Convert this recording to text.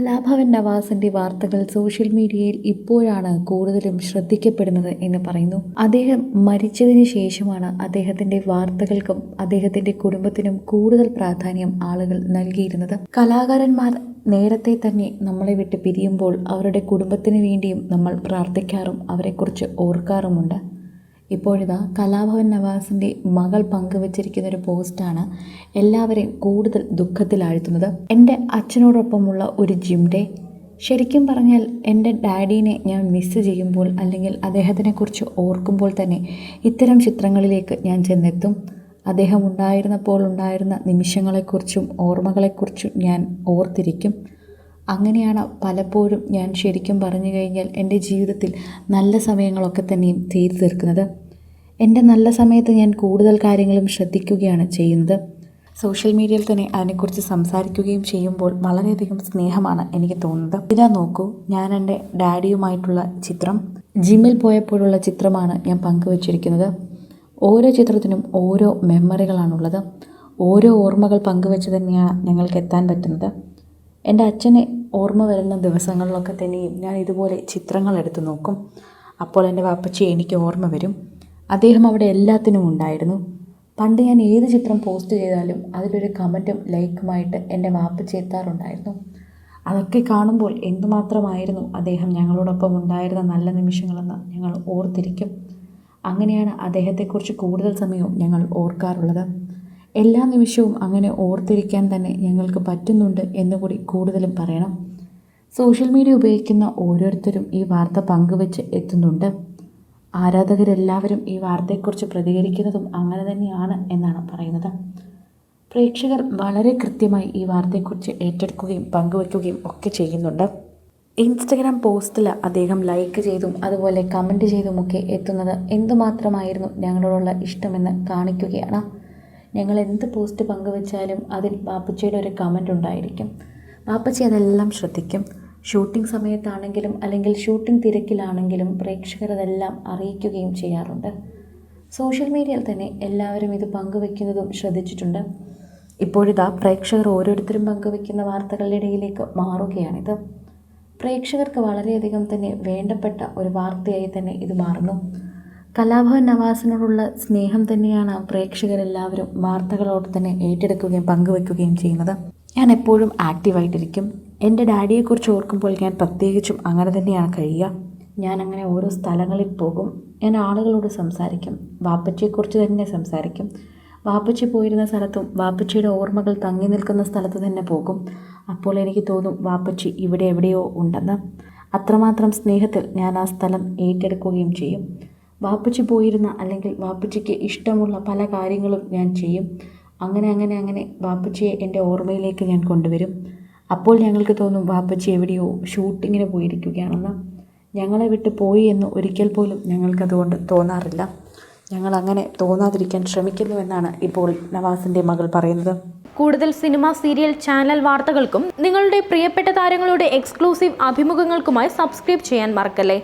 കലാഭവൻ നവാസിന്റെ വാർത്തകൾ സോഷ്യൽ മീഡിയയിൽ ഇപ്പോഴാണ് കൂടുതലും ശ്രദ്ധിക്കപ്പെടുന്നത് എന്ന് പറയുന്നു. അദ്ദേഹം മരിച്ചതിന് ശേഷമാണ് അദ്ദേഹത്തിന്റെ വാർത്തകൾക്കും അദ്ദേഹത്തിന്റെ കുടുംബത്തിനും കൂടുതൽ പ്രാധാന്യം ആളുകൾ നൽകിയിരുന്നത്. കലാകാരന്മാർ നേരത്തെ തന്നെ നമ്മളെ വിട്ട് പിരിയുമ്പോൾ അവരുടെ കുടുംബത്തിന് വേണ്ടിയും നമ്മൾ പ്രാർത്ഥിക്കാറും അവരെക്കുറിച്ച് ഓർക്കാറുമുണ്ട്. ഇപ്പോഴിതാ കലാഭവൻ നവാസിന്റെ മകൾ പങ്കുവച്ചിരിക്കുന്ന ഒരു പോസ്റ്റാണ് എല്ലാവരെയും കൂടുതൽ ദുഃഖത്തിലാഴ്ത്തുന്നത്. എന്റെ അച്ഛനോടൊപ്പമുള്ള ഒരു ജിം ഡേ ശരിക്കും പറഞ്ഞാൽ എന്റെ ഡാഡീനെ ഞാൻ മിസ് ചെയ്യുമ്പോൾ അല്ലെങ്കിൽ അദ്ദേഹത്തിനെക്കുറിച്ച് ഓർക്കുമ്പോൾ തന്നെ ഇത്തരം ചിത്രങ്ങളിലേക്ക് ഞാൻ ചെന്നെത്തും. അദ്ദേഹം ഉണ്ടായിരുന്നപ്പോൾ ഉണ്ടായിരുന്ന നിമിഷങ്ങളെക്കുറിച്ചും ഓർമ്മകളെക്കുറിച്ചും ഞാൻ ഓർത്തിരിക്കും. അങ്ങനെയാണ് പലപ്പോഴും ഞാൻ ശരിക്കും പറഞ്ഞു കഴിഞ്ഞാൽ എന്റെ ജീവിതത്തിൽ നല്ല സമയങ്ങളൊക്കെ തന്നെയും ചെയ്തു തീർക്കുന്നത്. എന്റെ നല്ല സമയത്ത് ഞാൻ കൂടുതൽ കാര്യങ്ങളും ശ്രദ്ധിക്കുകയാണ് ചെയ്യുന്നത്. സോഷ്യൽ മീഡിയയിൽ തന്നെ അതിനെക്കുറിച്ച് സംസാരിക്കുകയും ചെയ്യുമ്പോൾ വളരെയധികം സ്നേഹമാണ് എനിക്ക് തോന്നുന്നത്. ഇതാ നോക്കൂ ഞാൻ എന്റെ ഡാഡിയുമായിട്ടുള്ള ചിത്രം. ജിമ്മിൽ പോയപ്പോഴുള്ള ചിത്രമാണ് ഞാൻ പങ്കുവച്ചിരിക്കുന്നത്. ഓരോ ചിത്രത്തിനും ഓരോ മെമ്മറികളാണുള്ളത്. ഓരോ ഓർമ്മകൾ പങ്കുവെച്ച് തന്നെയാണ് ഞങ്ങൾക്ക് എത്താൻ പറ്റുന്നത്. എന്റെ അച്ഛനെ ഓർമ്മ വരുന്ന ദിവസങ്ങളിലൊക്കെ തന്നെയും ഞാൻ ഇതുപോലെ ചിത്രങ്ങൾ എടുത്തു നോക്കും. അപ്പോൾ എന്റെ വാപ്പച്ചി എനിക്ക് ഓർമ്മ വരും. അദ്ദേഹം അവിടെ എല്ലാത്തിനും ഉണ്ടായിരുന്നു. പണ്ട് ഞാൻ ഏത് ചിത്രം പോസ്റ്റ് ചെയ്താലും അതിലൊരു കമന്റും ലൈക്കുമായിട്ട് എന്റെ വാപ്പച്ചി എത്താറുണ്ടായിരുന്നു. അതൊക്കെ കാണുമ്പോൾ എന്തുമാത്രമായിരുന്നു അദ്ദേഹം ഞങ്ങളോടൊപ്പം ഉണ്ടായിരുന്ന നല്ല നിമിഷങ്ങളെന്ന് ഞങ്ങൾ ഓർത്തിരിക്കും. അങ്ങനെയാണ് അദ്ദേഹത്തെക്കുറിച്ച് കൂടുതൽ സമയവും ഞങ്ങൾ ഓർക്കാറുള്ളത്. എല്ലാ നിമിഷവും അങ്ങനെ ഓർത്തിരിക്കാൻ തന്നെ ഞങ്ങൾക്ക് പറ്റുന്നുണ്ട് എന്നുകൂടി കൂടുതലും പറയണം. സോഷ്യൽ മീഡിയ ഉപയോഗിക്കുന്ന ഓരോരുത്തരും ഈ വാർത്ത പങ്കുവെച്ച് എത്തുന്നുണ്ട്. ആരാധകരെല്ലാവരും ഈ വാർത്തയെക്കുറിച്ച് പ്രതികരിക്കുന്നതും അങ്ങനെ തന്നെയാണ് എന്നാണ് പറയുന്നത്. പ്രേക്ഷകർ വളരെ കൃത്യമായി ഈ വാർത്തയെക്കുറിച്ച് ഏറ്റെടുക്കുകയും പങ്കുവയ്ക്കുകയും ഒക്കെ ചെയ്യുന്നുണ്ട്. ഇൻസ്റ്റഗ്രാം പോസ്റ്റിൽ അദ്ദേഹം ലൈക്ക് ചെയ്തും അതുപോലെ കമന്റ് ചെയ്തുമൊക്കെ എത്തുന്നത് എന്തുമാത്രമായിരുന്നു ഞങ്ങളോടുള്ള ഇഷ്ടമെന്ന് കാണിക്കുകയാണ്. ഞങ്ങൾ എന്ത് പോസ്റ്റ് പങ്കുവെച്ചാലും അതിൽ ബാപ്പച്ചിയുടെ ഒരു കമന്റ് ഉണ്ടായിരിക്കും. പാപ്പച്ചി അതെല്ലാം ശ്രദ്ധിക്കും. ഷൂട്ടിംഗ് സമയത്താണെങ്കിലും അല്ലെങ്കിൽ ഷൂട്ടിംഗ് തിരക്കിലാണെങ്കിലും പ്രേക്ഷകർ അതെല്ലാം അറിയിക്കുകയും ചെയ്യാറുണ്ട്. സോഷ്യൽ മീഡിയയിൽ തന്നെ എല്ലാവരും ഇത് പങ്കുവെക്കുന്നതും ശ്രദ്ധിച്ചിട്ടുണ്ട്. ഇപ്പോഴിതാ പ്രേക്ഷകർ ഓരോരുത്തരും പങ്കുവെക്കുന്ന വാർത്തകളുടെ ഇടയിലേക്ക് മാറുകയാണിത്. പ്രേക്ഷകർക്ക് വളരെയധികം തന്നെ വേണ്ടപ്പെട്ട ഒരു വാർത്തയായി തന്നെ ഇത് മാറുന്നു. കലാഭവൻ നവാസിനോടുള്ള സ്നേഹം തന്നെയാണ് പ്രേക്ഷകരെല്ലാവരും വാർത്തകളോട് തന്നെ ഏറ്റെടുക്കുകയും പങ്കുവെക്കുകയും ചെയ്യുന്നത്. ഞാൻ എപ്പോഴും ആക്റ്റീവായിട്ടിരിക്കും. എന്റെ ഡാഡിയെക്കുറിച്ച് ഓർക്കുമ്പോൾ ഞാൻ പ്രത്യേകിച്ചും അങ്ങനെ തന്നെയാണ് കഴിയുക. ഞാൻ അങ്ങനെ ഓരോ സ്ഥലങ്ങളിൽ പോകും. ഞാൻ ആളുകളോട് സംസാരിക്കും. വാപ്പച്ചിയെക്കുറിച്ച് തന്നെ സംസാരിക്കും. വാപ്പച്ചി പോയിരുന്ന സ്ഥലത്തും വാപ്പച്ചിയുടെ ഓർമ്മകൾ തങ്ങി നിൽക്കുന്ന സ്ഥലത്ത് തന്നെ പോകും. അപ്പോൾ എനിക്ക് തോന്നും വാപ്പച്ചി ഇവിടെ എവിടെയോ ഉണ്ടെന്ന്. അത്രമാത്രം സ്നേഹത്തിൽ ഞാൻ ആ സ്ഥലം ഏറ്റെടുക്കുകയും ചെയ്യും. വാപ്പച്ചി പോയിരുന്ന അല്ലെങ്കിൽ വാപ്പച്ചിക്ക് ഇഷ്ടമുള്ള പല കാര്യങ്ങളും ഞാൻ ചെയ്യും. അങ്ങനെ അങ്ങനെ അങ്ങനെ വാപ്പച്ചിയെ എന്റെ ഓർമ്മയിലേക്ക് ഞാൻ കൊണ്ടുവരും. അപ്പോൾ ഞങ്ങൾക്ക് തോന്നും വാപ്പച്ചി എവിടെയോ ഷൂട്ടിങ്ങിന് പോയിരിക്കുകയാണെന്ന്. ഞങ്ങളെ വിട്ട് പോയി എന്ന് ഒരിക്കൽ പോലും ഞങ്ങൾക്കതുകൊണ്ട് തോന്നാറില്ല. ഞങ്ങൾ അങ്ങനെ തോന്നാതിരിക്കാൻ ശ്രമിക്കുന്നുവെന്നാണ് ഇപ്പോൾ നവാസിന്റെ മകൾ പറയുന്നത്. കൂടുതൽ സിനിമ സീരിയൽ ചാനൽ വാർത്തകൾക്കും നിങ്ങളുടെ പ്രിയപ്പെട്ട താരങ്ങളുടെ എക്സ്ക്ലൂസീവ് അഭിമുഖങ്ങൾക്കുമായി സബ്സ്ക്രൈബ് ചെയ്യാൻ മറക്കല്ലേ?